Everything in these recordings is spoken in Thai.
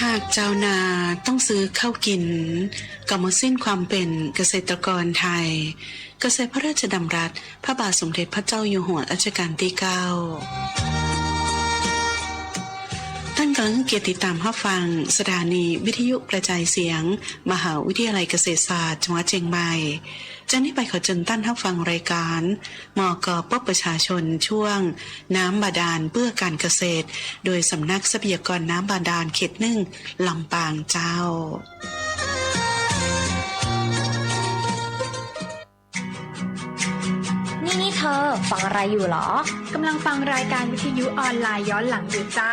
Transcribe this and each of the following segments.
หากเจ้านาต้องซื้อข้าวกินก็หมดสิ้นความเป็นเกษตรกรไทย เกษตรพระราชดำรัส พระบาทสมเด็จพระเจ้าอยู่หัวรัชกาลที่เก้าานกำลังเกียรติตามรับฟัง สถานีวิทยุกระจายเสียง มหาวิทยาลัยเกษตรศาสตร์จังหวัดเชียงใหม่จากนี้ไปขอเชิญท่านรับฟังรายการมกปปประชาชนช่วง น้ำบาดาลเพื่อการเกษตร โดยสำนักทรัพยากรน้ำบาดาลเขตหนึ่งลำปางเจ้านี่นี่เธอ ฟังอะไรอยู่เหรอกำลังฟังรายการวิทยุออนไลน์ย้อนหลังอยู่จ้า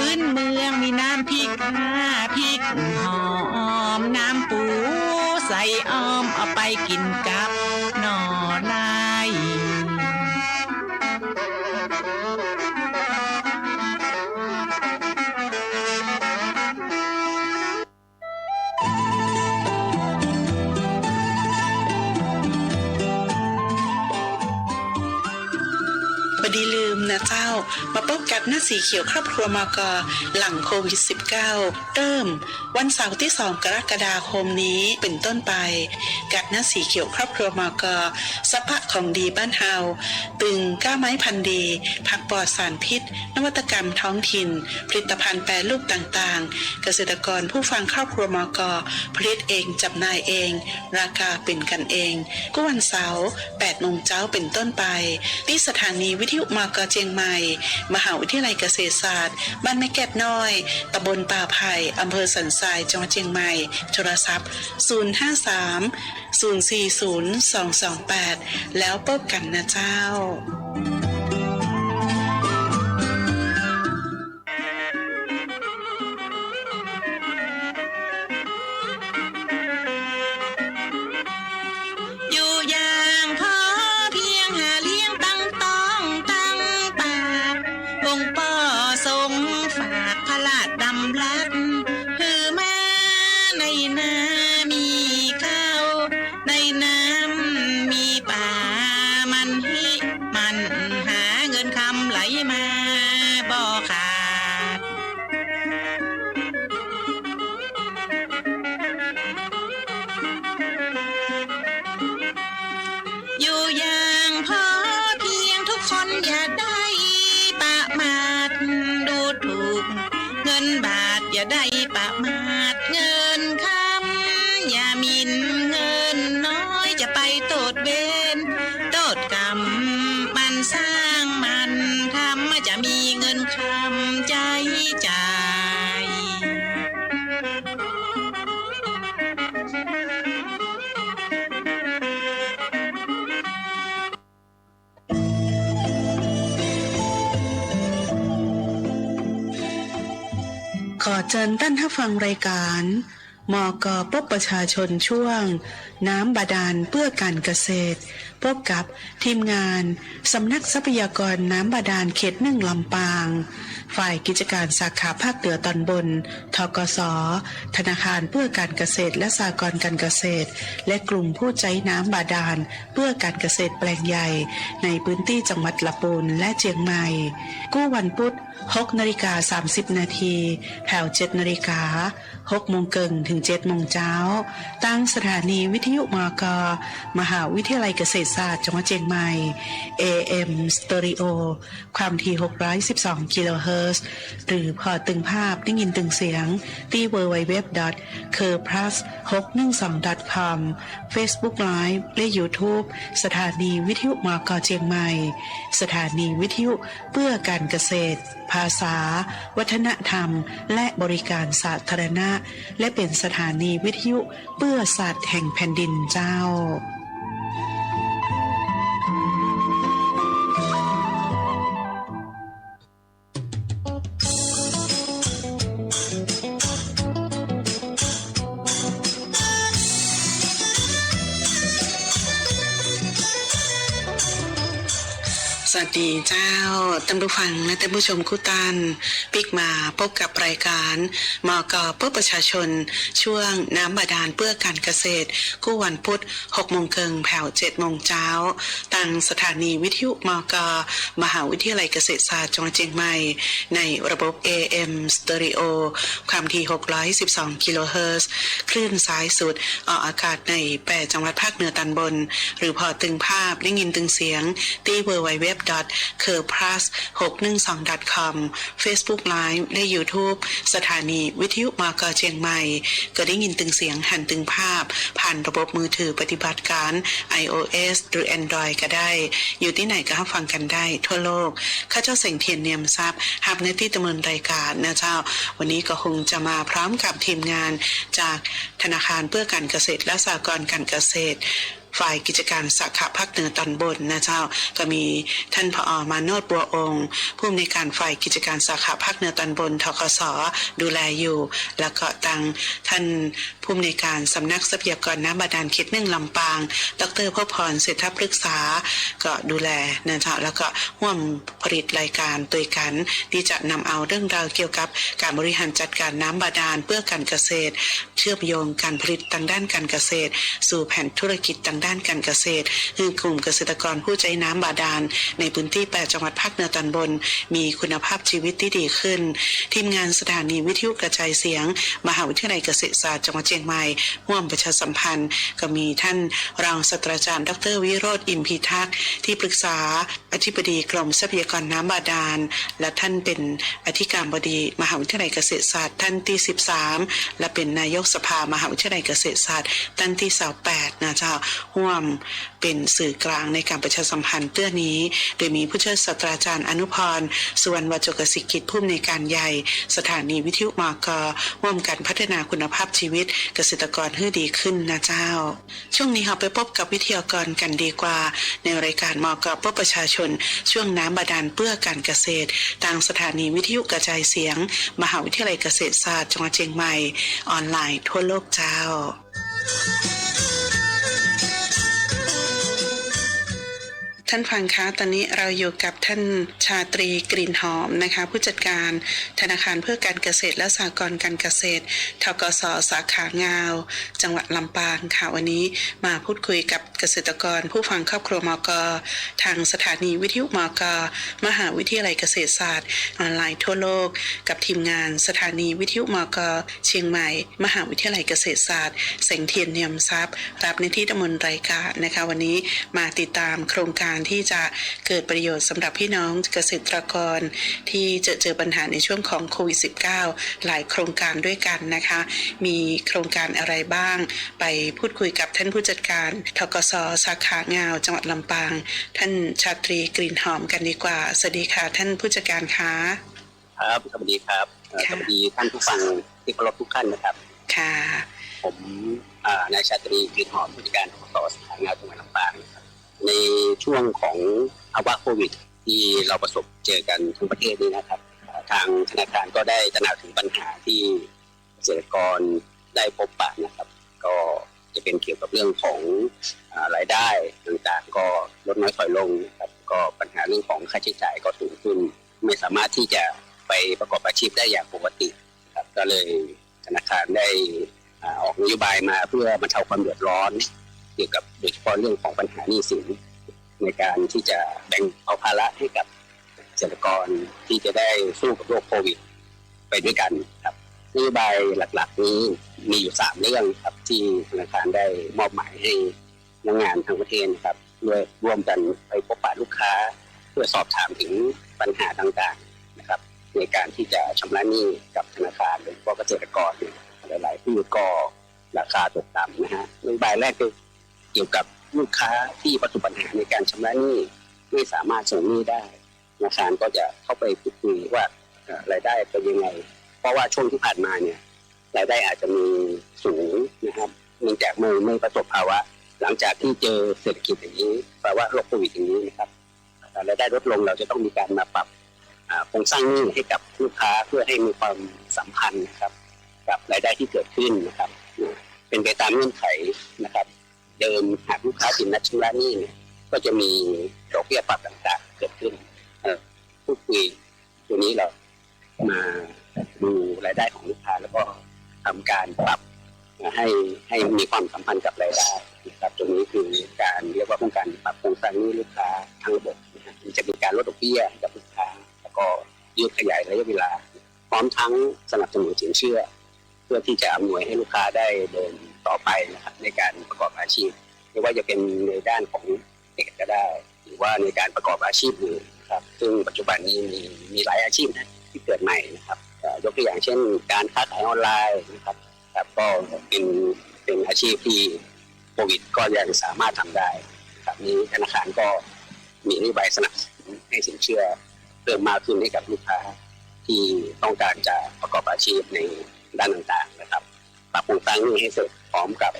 พื้นเมืองมีน้ำพริกห้าพริกหอมน้ำปูใส่อ้อมเอาไปกินกับ บกับหน้าสีเขียวครอบครัวมกหลังโควิด -19 เริ่ม วันเสาร์ที่ 2 กรกฎาคมนี้เป็นต้นไป กัดหน้าสีเขียวครอบครัวมกสภะของดีบ้านเฮาตึงก้าไม้พันดี ผักปลอดสารพิษ นวัตกรรมท้องถิ่น ผลิตภัณฑ์แปรรูปต่างๆ เกษตรกรผู้ฟังครอบครัวมกผลิตเองจำหน่ายเอง ราคาเป็นกันเองก็วันเสาร์8โมงเช้าเป็นต้นไป ที่สถานีวิทยุมกเจียงใหม่ มหาวิทยาลัยเกษตรศาสตร์ บ้านแม่แก็บน้อย ตำบลป่าไผ่อำเภอสันทราย จังหวัดเชียงใหม่ โทรศัพท์ 053 040 228 แล้วพบกันนะเจ้า อเชิญท่านผู้ฟังรายการ มกพบประชาชนช่วง น้ำบาดาลเพื่อการเกษตร พบกับทีมงานสำนักทรัพยากรน้ำบาดาลเขตหนึ่งลำปาง ฝ่ายกิจการสาขาภาคเหนือตอนบน ทกส ธนาคารเพื่อการเกษตรและสหกรณ์การเกษตร และกลุ่มผู้ใจน้ำบาดาลเพื่อการเกษตรแปลงใหญ่ ในพื้นที่จังหวัดละปูนและเจียงใหม่ กู้วันพุธ 6นาฬิกา30 นาทีแถว7นาฬิกา6โมงเกิงถึง7โมงเช้า ตั้งสถานีวิทยุมก มหาวิทยาลัยเกษตรศาสตร์จังหวัดเชียงใหม่ AM Stereo ความถี่ 612 กิโลเฮิรตซ์หรือพอตึงภาพได้ยินตึงเสียง ที่ www c u r p l u s 612 com Facebook Live และ YouTube สถานีวิทยุมก เชียงใหม่ สถานีวิทยุเพื่อการเกษตรภาษา วัฒนธรรม และบริการสาธารณะ และเป็นสถานีวิทยุเพื่อศาสตร์แห่งแผ่นดินเจ้า วัสดีเจ้าท่านผู้ฟังและท่านผู้ชมคู่ตันปิกมาพบกับรายการมกเพื่อประชาชน ช่วงน้ำบาดาลเพื่อการเกษตรคู่วันพุธ6โมงเกิงแผ่ว7โมงเช้าตั้งสถานีวิทยุมกมหาวิทยาลัยเกษตรศาสตร์จังหวัดเชียงใหม่ ในระบบ AM Stereo ความถี่ 612 กิโลเฮิรตซ์คลื่นสายสุดออกอากาศใน 8 จังหวัดภาคเหนือตอนบน หรือพอตึงภาพได้ยินตึงเสียงที่ www c u r p l u s 612 com Facebook Live และ YouTube สถานีวิทยุมากเชียงใหม่ ก็ได้ยินตึงเสียงหันตึงภาพ ผ่านระบบมือถือปฏิบัติการ iOS หรือ Android ก็ได้ อยู่ที่ไหนก็ฟังกันได้ทั่วโลก ข้าเจ้าเสียงเทียนเนียมทรัพย์หับหน้าที่ดำเนินรายการนะเจ้า วันนี้ก็คงจะมาพร้อมกับทีมงานจากธนาคารเพื่อการเกษตรและสหกรณ์การเกษตร ฝ่ายกิจการสาขาภาคเหนือตอนบนนะเจ้าก็มีท่านผอมาโนดบัวองค์ ผู้อำนวยการฝ่ายกิจการสาขาภาคเหนือตอนบนทกสดูแลอยู่ แล้วก็ตังท่านผู้อำนวยการสำนักทรัพยากรน้ำบาดาลเขตหนึ่งลำปาง ดรพ่อพรเศรษฐพฤกษา ก็ดูแลนะเจ้าแล้วก็ร่วมผลิตรายการตัวยกันที่จะนำเอาเรื่องราวเกี่ยวกับการบริหารจัดการน้ำบาดาลเพื่อการเกษตร เชื่อมโยงการผลิตทางด้านการเกษตร สู่แผนธุรกิจทางด้านการเกษตรคือกลุ่มเกษตรกรผู้ใจน้ำบาดาล ในพื้นที่ 8 จังหวัดภาคเหนือตอนบน มีคุณภาพชีวิตที่ดีขึ้น ทีมงานสถานีวิทยุกระจายเสียง มหาวิทยาลัยเกษตรศาสตร์จังหวัดเชียงใหม่ร่วมประชาสัมพันธ์ ก็มีท่านรองศาสตราจารย์ ดรวิโรธอิมพิทักษ์ที่ปรึกษาอธิบดีกรมทรัพยากรน้ำบาดาล และท่านเป็นอธิการบดีมหาวิทยาลัยเกษตรศาสตร์ท่านที่ 13 และเป็นนายกสภามหาวิทยาลัยเกษตรศาสตร์ท่านที่28นะเจ้าร่วม เป็นสื่อกลางในการประชาสัมพันธ์เตื้อนี้ โดยมีผู้ช่วยศาสตราจารย์อนุพรสุวรรณวจกสิกิจผู้อำนวยการใหญ่ สถานีวิทยุมกร่วมกันพัฒนาคุณภาพชีวิตเกษตรกรให้ดีขึ้นนะเจ้า ช่วงนี้เราไปพบกับวิทยากรกันดีกว่า ในรายการมกเพื่อประชาชน ช่วงน้ำบาดาลเพื่อการเกษตรทางสถานีวิทยุกระจายเสียง มหาวิทยาลัยเกษตรศาสตร์จังหวัดเชียงใหม่ ออนไลน์ทั่วโลกเจ้า ท่านฟังคะตอนนี้เราอยู่กับท่านชาตรีกลิ่นหอมนะคะ ผู้จัดการธนาคารเพื่อการเกษตรและสหกรณ์การเกษตรทกสสาขางาว จังหวัดลำปางค่ะวันนี้มาพูดคุยกับเกษตรกร ผู้ฟังครอบครัวมก ทางสถานีวิทยุมก มหาวิทยาลัยเกษตรศาสตร์ออนไลน์ทั่วโลก กับทีมงานสถานีวิทยุมก เชียงใหม่ มหาวิทยาลัยเกษตรศาสตร์แสงเทียนเนียมทรัพย์ รับในที่ดำเนินรายการนะคะ วันนี้มาติดตามโครงการารที่จะเกิดประโยชน์สำหรับพี่น้องเกษตรกร ที่เจอเจอปัญหาในช่วงของโควิด -19 หลายโครงการด้วยกันนะคะ มีโครงการอะไรบ้าง ไปพูดคุยกับท่านผู้จัดการทกสสาขางาวจังหวัดลำปาง ท่านชาตรีกลิ่นหอมกันดีกว่า สวัสดีค่ะ ท่านผู้จัดการคะครับสวัสดีครับเอ่อค่ะสวัสดีท่านผู้ฟังที่เคารพทุกท่านนะครับ ค่ะ ผมอ่านายชาตรีกลิ่นหอมผู้จัดการของสสาขางานจังหวัดลำปางนะครับ ในช่วงของภาวะโควิด ที่เราประสบเจอกันทั้งประเทศนี้นะครับ ทางธนาคารก็ได้ตระหนักถึงปัญหาที่เกษตรกรได้พบปะนะครับ ก็จะเป็นเกี่ยวกับเรื่องของอรายได้ต่างๆ ก็ลดน้อยถอยลงนะครับก็ปัญหาเรื่องของค่าใช้จ่ายก็สูงขึ้น ไม่สามารถที่จะไปประกอบอาชีพได้อย่างปกติครับก็เลยธนาคารได้ออกนโยบายมาเพื่อบรรเทาความเดือดร้อน กี่ยวกับโดยเฉพาะเรื่องของปัญหาหนี้สินในการที่จะแบ่งเอาภาระให้กับเกษตรกรที่จะได้สู้กับโรคโควิด ไปด้วยกันครับนโยบายหลักๆ นี้มีอยู่สามเรื่องครับที่ธนาคารได้มอบหมายให้นักงานทั้งประเทศนะครับด้วยร่วมกันไปพบปะลูกค้า เพื่อสอบถามถึงปัญหาต่างๆนะครับ ในการที่จะชำระหนี้กับธนาคารโดยเฉพาะเกษตรกรหลายๆผู้ก็ราคาตกต่ำนะฮะนโยบายแรกคือ กี่ยวกับลูกค้าที่ประสบปัญหาในการชำระหนี้ไม่สามารถส่งหนี้ได้ธนาคารก็จะเข้าไปพูดคุยว่ารายได้เป็นยังไง เพราะว่าช่วงที่ผ่านมาเนี่ยรายได้อาจจะมีสูงนะครับเนื่องจากไม่ไม่ประสบภาวะ หลังจากที่เจอเศรษฐกิจอย่างนี้ภาวะโรคโควิดอย่างนี้นะครับรายได้ลดลงเราจะต้องมีการมาปรับโครงสร้างหนี้ให้กับลูกค้าเพื่อให้มีความสัมพันธ์นะครับ กับรายได้ที่เกิดขึ้นนะครับ เป็นไปตามเงื่อนไขนะครับ เดิมหากลูกค้าผิดนัดชำระหนี้เนี่ยก็จะมีดอกเบี้ยปรับต่างๆ เกิดขึ้นพูดคุยตัวนี้เรามาดูรายได้ของลูกค้าแล้วก็ทำการปรับให้ให้มีความสัมพันธ์กับรายได้นะครับตรงนี้คือการเรียกว่าเป็นการปรับโครงสร้างหนี้ลูกค้าทั้งระบบนะมันจะมีการลดดอกเบี้ยกับลูกค้า แล้วก็ยืดขยายระยะเวลา พร้อมทั้งสนับสนุนสินเชื่อ พื่อที่จะอำนวยให้ลูกค้าได้เดินต่อไปนะครับในการประกอบอาชีพ ไม่ว่าจะเป็นในด้านของเด็กก็ได้ หรือว่าในการประกอบอาชีพอื่นครับ ซึ่งปัจจุบันนี้มีมีหลายอาชีพนะที่เกิดใหม่นะครับยกตัวอย่างเช่น การค้าขายออนไลน์นะครับครับก็เป็นเป็นอาชีพที่โควิดก็ยังสามารถทำได้ครับนี้ธนาคารก็มีนโยบายสนับสนุนให้สินเชื่อเพิ่มมากขึ้นให้กับลูกค้าที่ต้องการจะประกอบอาชีพใน ด้านต่างๆนะครับ ปรับปรุงสร้างหนี้ให้เสร็จพร้อมกับ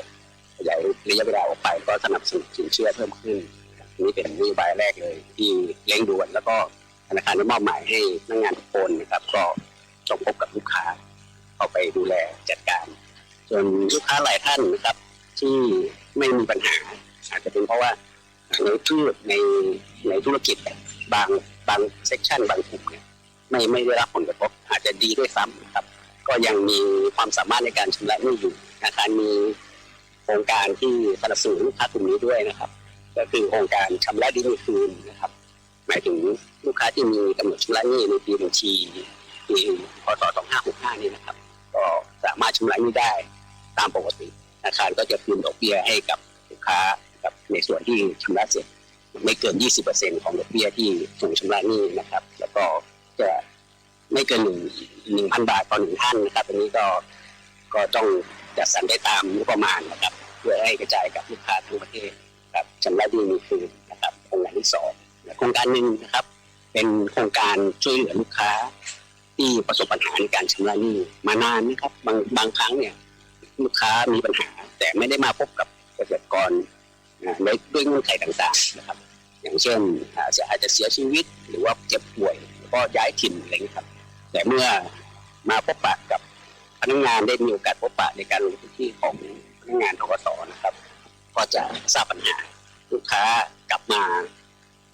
ขยายระยะเวลาออกไปก็สนับสนุนสินเชื่อเพิ่มขึ้นนี่เป็นนโยบายแรกเลย ที่เร่งด่วนแล้วก็ธนาคารได้มอบหมายให้นักงานทุกคนนะครับ ก็จงพบกับลูกค้าเข้าไปดูแลจัดการ ส่วนลูกค้าหลายท่านนะครับ ที่ไม่มีปัญหาอาจจะเป็นเพราะว่าในพืชในในธุรกิจบางบางเซกชันบางกลุ่มเนี่ยไม่ไม่ได้รับผลกระทบอาจจะดีด้วยซ้ำนะครับ ก็ยังมีความสามารถในการชำระหนี้อยู่นาคารมีโครงการที่สนับสนุนลูกค้ากลุ่มนี้ด้วยนะครับ ก็คือโครงการชำระหนี้คืนนะครับ หมายถึงลูกค้าที่มีกำหนดชำระหนี้ในปีบัญชีปีพศ2565นี่นะครับ ก็สามารถชำระหนี้ได้ตามปกติธนาคารก็จะคืนดอกเบี้ยให้กับลูกค้ากับในส่วนที่ชำระเสร็จไม่เกิน 20%ของดอกเบี้ยที่ถูกชำระหนี้นะครับ แล้วก็จะ ไม่เกินหนึ่งหนึ่งพันบาทต่อหนึ่งท่านนะครับอันนี้ก็ก็ต้องจัดสรรได้ตามงบประมาณนะครับ เพื่อให้กระจายกับลูกค้าทั้งประเทศครับชำระหนี้มีคืนนะครับโครงการที่สองโครงการหนึ่งนะครับ เป็นโครงการช่วยเหลือลูกค้า ที่ประสบปัญหาในการชำระหนี้มานานนะครับบางบางครั้งเนี่ยลูกค้ามีปัญหา แต่ไม่ได้มาพบกับเกษตรกรนะด้วยด้วยเงื่อนไขต่างๆนะครับ อย่างเช่นอาจจะเสียชีวิตหรือว่าเจ็บป่วยก็ย้ายถิ่นอะไรอย่างนี้ครับ แต่เมื่อมาพบปะกับพนักงานได้มีโอกาสพบปะในการลงพื้นที่ของพนักงานทกสนะครับ ก็จะทราบปัญหาลูกค้ากลับมา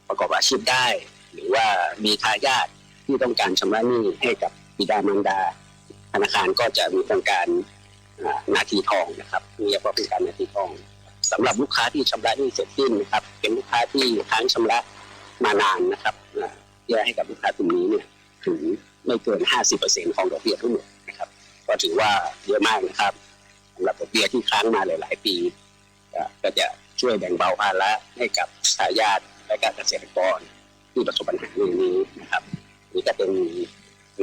ประกอบอาชีพได้ หรือว่ามีทายาทที่ต้องการชำระหนี้ให้กับบิดามารดา ธนาคารก็จะมีโครงการนาทีทองนะครับเรียกว่าเป็นการนาทีทองสำหรับลูกค้าที่ชำระหนี้เสร็จสิ้นนะครับ เป็นลูกค้าที่ค้างชำระมานานนะครับเพื่อให้กับลูกค้ากลุ่มนี้เนี่ยถึง ไม่เกิน 50%ของดอกเบี้ยทั้งหมดนะครับ ก็ถือว่าเยอะมากนะครับสำหรับดอกเบี้ยที่ค้างมาหลาย ๆ ปีเอ่อก็จะช่วยแบ่งเบาภาระให้กับทายาทและการเกษตรกรที่ประสบปัญหาเรื่องนี้นะครับนี่ก็เป็น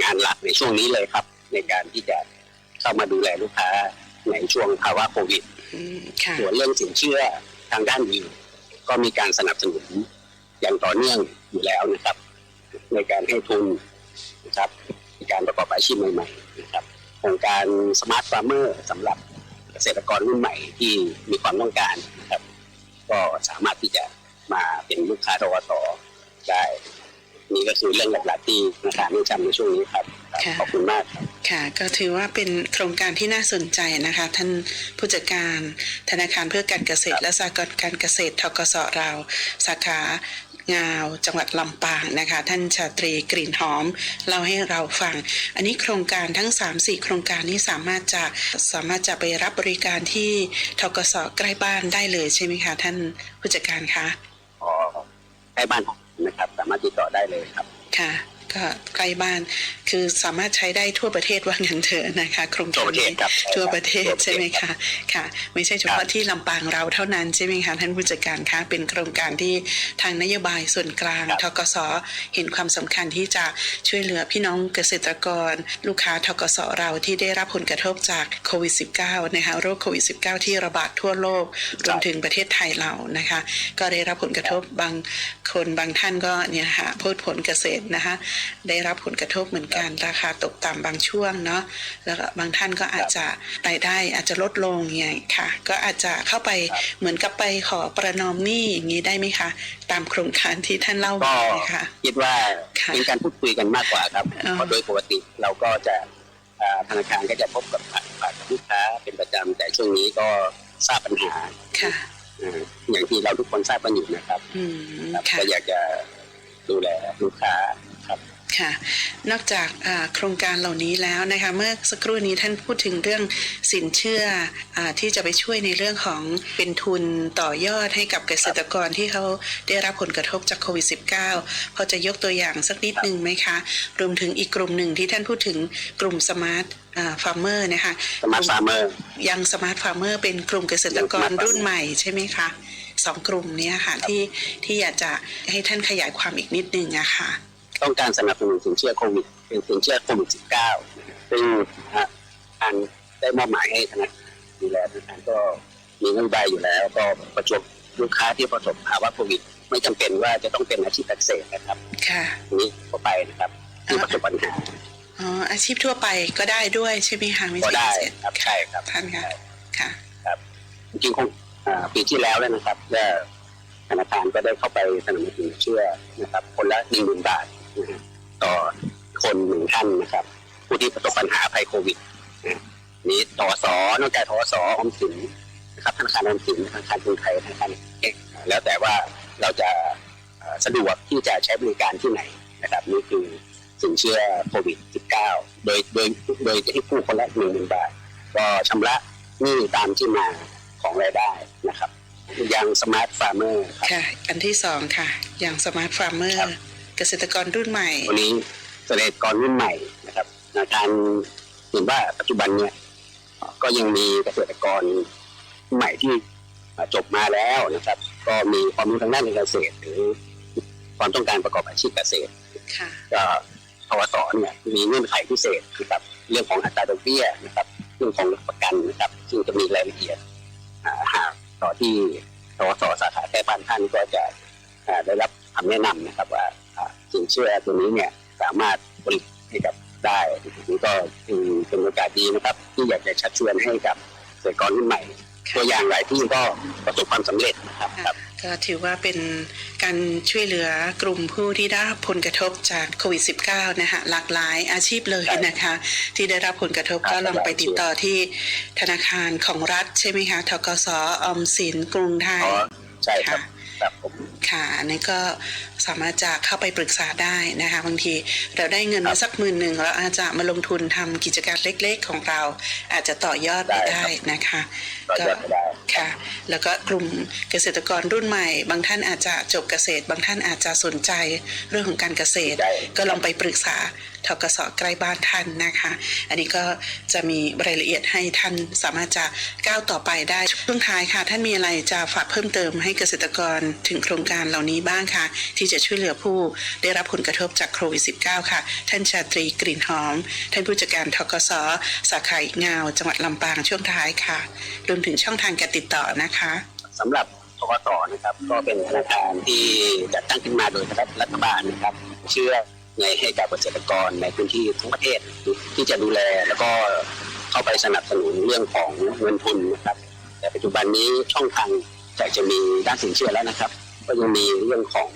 งานหลักในช่วงนี้เลยครับ ในการที่จะเข้ามาดูแลลูกค้าในช่วงภาวะโควิดอืมค่ะส่วนเรื่องสินเชื่อทางด้านอื่นก็มีการสนับสนุนอย่างต่อเนื่องอยู่แล้วนะครับ ในการให้ทุน นะครับในการประกอบอาชีพใหม่ๆนะครับโครงการสมาร์ทฟาร์มเมอร์สำหรับเกษตรกรรุ่นใหม่ที่มีความต้องการนะครับ ก็สามารถที่จะมาเป็นลูกค้าทวสได้นี่ก็คือเรื่องหลักๆที่ธนาคารได้จำในช่วงนี้ครับครับค่ะขอบคุณมากครับค่ะก็ถือว่าเป็นโครงการที่น่าสนใจนะคะ ท่านผู้จัดการธนาคารเพื่อการเกษตรและสหกรณ์การเกษตรทกสเราวสาขา งาวจังหวัดลำปางนะคะ ท่านชาตรีกลิ่นหอมเล่าให้เราฟัง อันนี้โครงการทั้ง 3-4 โครงการนี้สามารถจะสามารถจะไปรับบริการที่ทกสใกล้บ้านได้เลยใช่ไหมคะท่านผู้จัดการคะขอใกล้บ้านผมนะครับสามารถติดต่อได้เลยครับค่ะ ก็ใกล้บ้าน คือสามารถใช้ได้ทั่วประเทศว่างั้นเถอะนะคะ โครงทั่กาวรประเทศนี้ครับทั่วประเทศทั่วประเทศใช่ไหมคะค่ะ ไม่ใช่เฉพาะที่ลำปางเราเท่านั้นใช่ไหมคะท่านผู้จัดการคะเป็นโครงการที่ทางนโยบายส่วนกลางครับทกสเห็นความสำคัญที่จะช่วยเหลือพี่น้องเกษตรกร ลูกค้าทกสเราที่ได้รับผลกระทบจากโควิด -19 นะคะโรคโควิด -19 ที่ระบาดทั่วโลกรวมถึงประเทศไทยเรานะคะ ก็ได้รับผลกระทบ บางคนบางท่านก็เนี่ยฮะพืชผลเกษตรนะคะได้รับผลกระทบเหมือนกัน ราคาตกต่ำบางช่วงเนาะแล้วก็บางท่านก็อาจจะรายได้อาจจะลดลงอย่างเงี้ยค่ะ ก็อาจจะเข้าไปเหมือนกับไปขอประนอมหนี้อย่างนี้ได้ไหมคะ ตามโครงการที่ท่านเล่าก็มาเลยค่ะคิดว่าค่ะเป็นการพูดคุยกันมากกว่าครับอ๋อเพราะโดยปกติเราก็จะอ่าธนาคารก็จะพบกับผ่านกับลูกค้าเป็นประจำแต่ช่วงนี้ก็ทราบปัญหาค่ะอ่าอย่างที่เราทุกคนทราบกันอยู่นะครับอืมครับค่ะก็อยากจะดูแลลูกค้า ครับค่ะนอกจากอ่าโครงการเหล่านี้แล้วนะคะเมื่อสักครู่นี้ท่านพูดถึงเรื่องสินเชื่ออาที่จะไปช่วยในเรื่องของเป็นทุนต่อยอดให้กับเกษตรกรที่เขาได้รับผลกระทบจากโควิด -19 พอจะยกตัวอย่างสักนิดหนึ่งไหมคะ รวมถึงอีกกลุ่มหนึ่งที่ท่านพูดถึงกลุ่มสมาร์ทฟาร์มเมอร์นะคะสมาร์ทฟาร์มเมอร์ยังสมาร์ทฟาร์มเมอร์เป็นกลุ่มเกษตรกร Smart Farmer รุ่นใหม่ใช่ไหมคะสองกลุ่มเนี้ยค่ะที่ที่อยากจะให้ท่านขยายความอีกนิดนึงอะค่ะ ต้องการสนับสนุนสินเชื่อโควิดเป็นสินเชื่อโควิด -19 ซึ่งอ่าทางได้มอบหมายให้ธนาคารดูแลธนาคารก็มีนโยบายอยู่แล้ว ก็ประจบลูกค้าที่ประสบภาวะโควิด ไม่จำเป็นว่าจะต้องเป็นอาชีพเกษตรนะครับ ค่ะอันนี้ทั่วไปนะครับที่ประสบปัญหาอ๋ออาชีพทั่วไปก็ได้ด้วยใช่ไหมคะไม่ก็ใช่ได้เกษตรครับใช่ครับท่านค่ะค่ะจริงๆคงอ่าปีที่แล้วแล้วนะครับว่าธนาคารก็ได้เข้าไปสนับสนุนสินเชื่อนะครับ คนละหนึ่งหมื่นบาทนะฮะ ต่อคนหนึ่งท่านนะครับ ผู้ที่ประสบปัญหาภัยโควิดนะนี้ทสนอกจากทสออมสินนะครับธนาคารออมสินธนาคารกรุงไทยธนาคารเอกแล้วแต่ว่าเราจะเอ่อสะดวกที่จะใช้บริการที่ไหนนะครับนี่คือสินเชื่อโควิด -19 โดยโดยโดยจะให้ผู้คนละหนึ่งหมื่นบาท ก็ชำระหนี้ตามที่มาของรายได้นะครับยังสมาร์ทฟาร์มเมอร์ครับค่ะ อันที่สองค่ะ อย่างสมาร์ทฟาร์มเมอครัร์บ เกษตรกรรุ่นใหม่ วันนี้เกษตรกรรุ่นใหม่นะครับธนาคารเห็นว่าปัจจุบันเนี่ยก็ยังมีเกษตรกรใหม่ที่จบมาแล้วนะครับ ก็มีความรู้ทางด้านการเกษตร หรือความต้องการประกอบอาชีพเกษตรค่ะก็ทวสเนี่ยมีเงื่อนไขพิเศษนะครับเรื่องของอัตราดอกเบี้ยนะครับ เรื่องของหลักประกันนะครับซึ่งจะมีรายละเอียดอ่าหากต่อที่ทวสสาขาแก้บ้านท่านก็จะอ่าได้รับคำแนะนำนะครับว่าอ่าสินเชื่อตัวนี้เนี่ยสามารถบริให้กับได้นี่ก็คือเป็นโอกาสดีนะครับ ที่อยากจะชักชวนให้กับเกษตรกรรุ่นใหม่ตัวอย่างหลายที่ก็ประสบความสำเร็จนะครับครับก็ถือว่าเป็นการช่วยเหลือกลุ่มผู้ที่ได้รับผลกระทบจากโควิด -19 นะคะหลากหลายอาชีพเลยนะคะ ที่ได้รับผลกระทบครับก็ลองไปติดต่อที่ธนาคารของรัฐใช่ไหมคะทกสออมสินกรุงไทยอ๋อใช่ครับ ค่ะครับผมค่ะอันนี้ก็สามารถจะเข้าไปปรึกษาได้นะคะบางทีเราได้เงินครัมาบสักหมื่นหนึ่งเราอาจจะมาลงทุนทำกิจการเล็กๆ ของเรา อาจจะต่อยอดไปได้ได้ครับนะคะก็จะได้ค่ะ แล้วก็กลุ่มเกษตรกรรุ่นใหม่ บางท่านอาจจะจบเกษตร บางท่านอาจจะสนใจเรื่องของการเกษตรได้ก็ลองไปปรึกษา ทกสใกล้บ้านท่านนะคะ อันนี้ก็จะมีรายละเอียดให้ท่านสามารถจะก้าวต่อไปได้ช่วงท้ายค่ะ ท่านมีอะไรจะฝากเพิ่มเติมให้เกษตรกรถึงโครงการเหล่านี้บ้างคะที่จะช่วยเหลือผู้ได้รับผลกระทบจากโควิด -19 ค่ะ ท่านชาตรีกลิ่นหอม ท่านผู้จัดการทกสสาขาอีกงาจังหวัดลำปางช่วงท้ายค่ะรวมถึงช่องทางการติดต่อนะคะสำหรับทกสนะครับ ก็เป็นธนาคารที่จัดตั้งขึ้นมาโดยรัฐบาลนะครับ เชื่อ ในให้กับเกษตรกรในพื้นที่ทั้งประเทศที่จะดูแลแล้วก็เข้าไปสนับสนุนเรื่องของเงินทุนนะครับ แต่ปัจจุบันนี้ช่องทางจะจะมีด้านสินเชื่อแล้วนะครับ ก็ยังมีเรื่องของ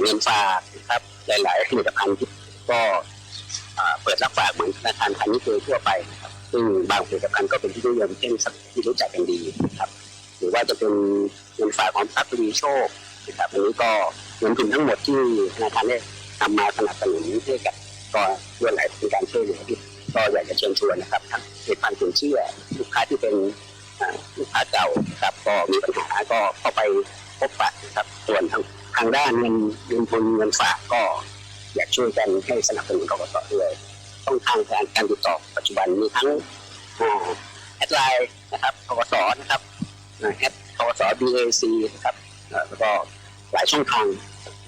เงินฝากนะครับหลาย ๆ ผลิตภัณฑ์ที่ก็เปิดรับฝากเหมือนธนาคารพาณิชย์โดยทั่วไปครับซึ่งบางผลิตภัณฑ์ก็เป็นที่นิยมเช่นที่รู้จักกันดีนะครับ หรือว่าจะเป็นเงินฝากของทรัพย์ทวีโชคนะครับอันนี้ก็เงินทุนทั้งหมดที่ธนาคารได้ นำมาสนับสนุนให้กับก็เรื่องไหนเป็นการช่วยเหลือที่ก็อยากจะเชิญชวนนะครับทั้งผลิตภัณฑ์สินเชื่อลูกค้าที่เป็นลูกค้าเก่านะครับก็มีปัญหาก็เข้าไปพบปะนะครับส่วนทางทางด้านเงินเงินทุนเงินฝากก็อยากช่วยกันให้สนับสนุนกกตด้วยต้องทางการการติดต่อปัจจุบันมีทั้งแอดไลน์นะครับกกตนะครับแอดทส BAC นะครับแล้วก็หลายช่องทาง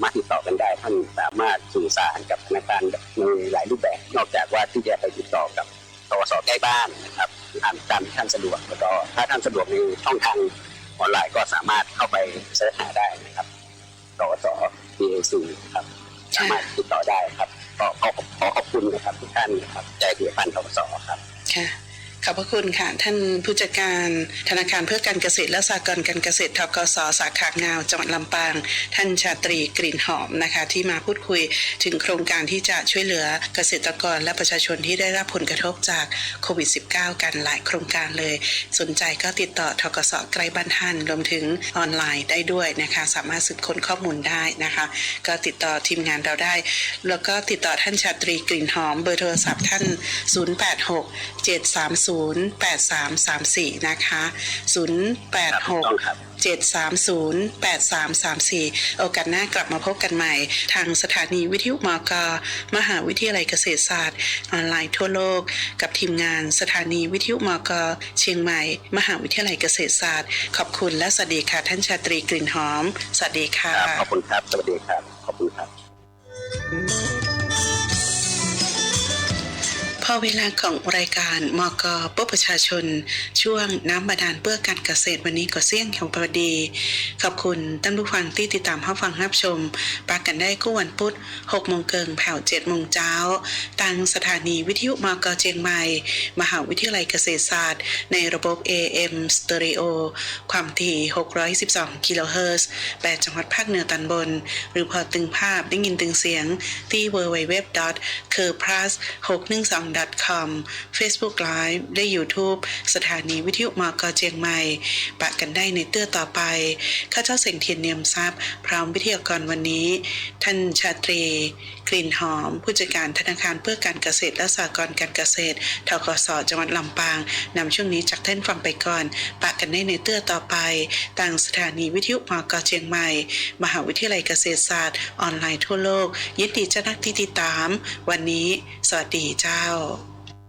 มาติดต่อกันได้ ท่านสามารถสื่อสารกับธนาคารในหลายรูปแบบ นอกจากว่าที่จะไปติดต่อกับทสใกล้บ้านนะครับตามตามที่ท่านสะดวกแล้วก็ถ้าท่านสะดวกในช่องทางออนไลน์ก็สามารถเข้าไปเสิร์ชหาได้นะครับทส BAC นะครับสามารถติดต่อได้ครับก็ขอขอขอบคุณนะครับทุกท่านนะครับใจเดียพันทสครับค่ะ ขอบพระคุณค่ะ ท่านผู้จัดการธนาคารเพื่อการเกษตรและสหกรณ์การเกษตรทกสสาขางาวจังหวัดลำปาง ท่านชาตรีกลิ่นหอมนะคะ ที่มาพูดคุยถึงโครงการที่จะช่วยเหลือเกษตรกรและประชาชนที่ได้รับผลกระทบจากโควิด -19 กันหลายโครงการเลย สนใจก็ติดต่อทกสใกล้บ้านท่านรวมถึงออนไลน์ได้ด้วยนะคะ สามารถสืบค้นข้อมูลได้นะคะ ก็ติดต่อทีมงานเราได้ แล้วก็ติดต่อท่านชาตรีกลิ่นหอมเบอร์โทรศัพท์ท่าน 086 730 8334 นะคะครับถูกต้อง086 730 8334 โอกาสหน้ากลับมาพบกันใหม่ ทางสถานีวิทยุมก มหาวิทยาลัยเกษตรศาสตร์ ออนไลน์ทั่วโลก กับทีมงานสถานีวิทยุมก เชียงใหม่ มหาวิทยาลัยเกษตรศาสตร์ ขอบคุณและสวัสดีค่ะ ท่านชาตรีกลิ่นหอม สวัสดีค่ะ ขอบคุณครับ สวัสดีครับ ขอบคุณครับ อเวลาของรายการมกเพื่อประชาชน ช่วงน้ำบาดาลเพื่อการเกษตรวันนี้ก็เสี่ยงของพอดี ขอบคุณท่านผู้ฟังที่ติดตามรับฟังรับชมปากันได้กู้วันพุธ6โมงเกิงแผ่ว7โมงเช้าทางสถานีวิทยุมกเชียงใหม่ มหาวิทยาลัยเกษตรศาสตร์ ในระบบ AM Stereo ความถี่ 612 กิโลเฮิรตซ์8จังหวัดภาคเหนือตอนบน หรือพอตึงภาพได้ยินตึงเสียงที่ www c u r p l u s 612 com Facebook Live ได้ YouTube สถานีวิทยุมกเจียงใหม่ ปะกันได้ในเตื้อต่อไป ข้าเจ้าเสียงเทียนเนียมทรัพย์ พร้อมวิทยากรวันนี้ ท่านชาตรี กลิ่นหอม ผู้จัดการธนาคารเพื่อการเกษตรและสหกรณ์การเกษตรทกสจังหวัดลำปางนำช่วงนี้จากท่านฟังไปก่อน ปะกันได้ในเตื้อต่อไปต่างสถานีวิทยุมกเชียงใหม่ มหาวิทยาลัยเกษตรศาสตร์ ออนไลน์ทั่วโลกยินดีจ้านักที่ติดตาม วันนี้ สวัสดีเจ้า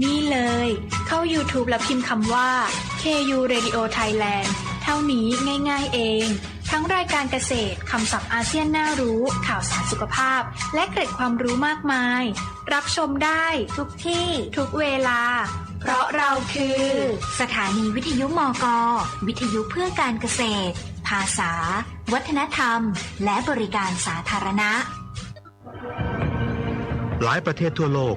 นี่เลย เข้า YouTube แล้วพิมพ์คำว่า KU Radio Thailand เท่านี้ง่ายๆเอง ทั้งรายการเกษตรคำศัพท์อาเซียนน่ารู้ ข่าวสารสุขภาพ และเกร็ดความรู้มากมาย รับชมได้ทุกที่ทุกเวลา เพราะเราคือ สถานีวิทยุมก วิทยุเพื่อการเกษตร ภาษา วัฒนธรรม และบริการสาธารณะ หลายประเทศทั่วโลก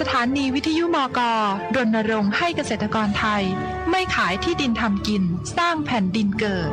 สถานีวิทยุมกรณรงค์ให้เกษตรกรไทย ไม่ขายที่ดินทำกิน สร้างแผ่นดินเกิด